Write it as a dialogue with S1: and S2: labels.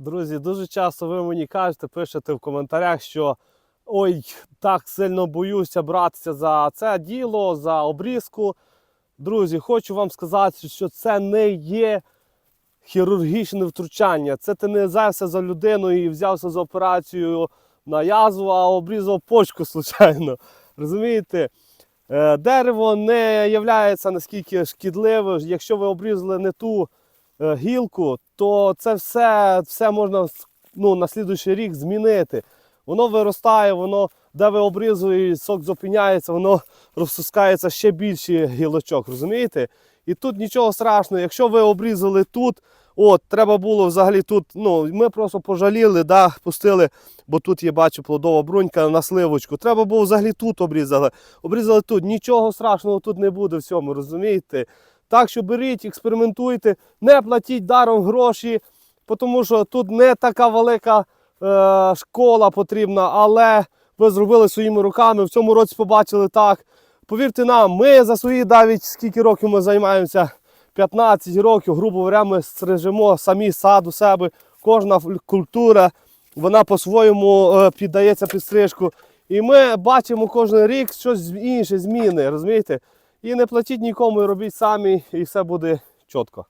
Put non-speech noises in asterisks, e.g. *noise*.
S1: Друзі, дуже часто ви мені кажете, пишете в коментарях, що ой, так сильно боюся братися за це діло, за обрізку. Друзі, хочу вам сказати, що це не є хірургічне втручання. Це ти не взявся за людину і взявся за операцію на язву, а обрізав почку *laughs* случайно. Розумієте? Е, Дерево не є наскільки шкідливим. Якщо ви обрізали не ту гілку, то це все, все можна ну, на слідуючий рік змінити. Воно виростає, воно, де ви обрізуєте, сок зупиняється, воно розпускається ще більше гілочок, розумієте? І тут нічого страшного. Якщо ви обрізали тут, от, треба було взагалі тут, ну, ми просто пожаліли, да, пустили, бо тут є, бачу, плодова брунька на сливочку. Треба було взагалі тут обрізали. Обрізали тут, нічого страшного тут не буде в цьому, розумієте? Так що беріть, експериментуйте, не платіть даром гроші, тому що тут не така велика е, школа потрібна, але ви зробили своїми руками. В цьому році побачили так. Повірте нам, ми за свої навіть скільки років ми займаємося, 15 років, грубо говоря, ми стрижемо самі сад у себе. Кожна культура, вона по-своєму е, піддається під стрижку. І ми бачимо кожен рік щось інше, зміни, розумієте? І не платіть нікому, і робіть самі, і все буде чітко.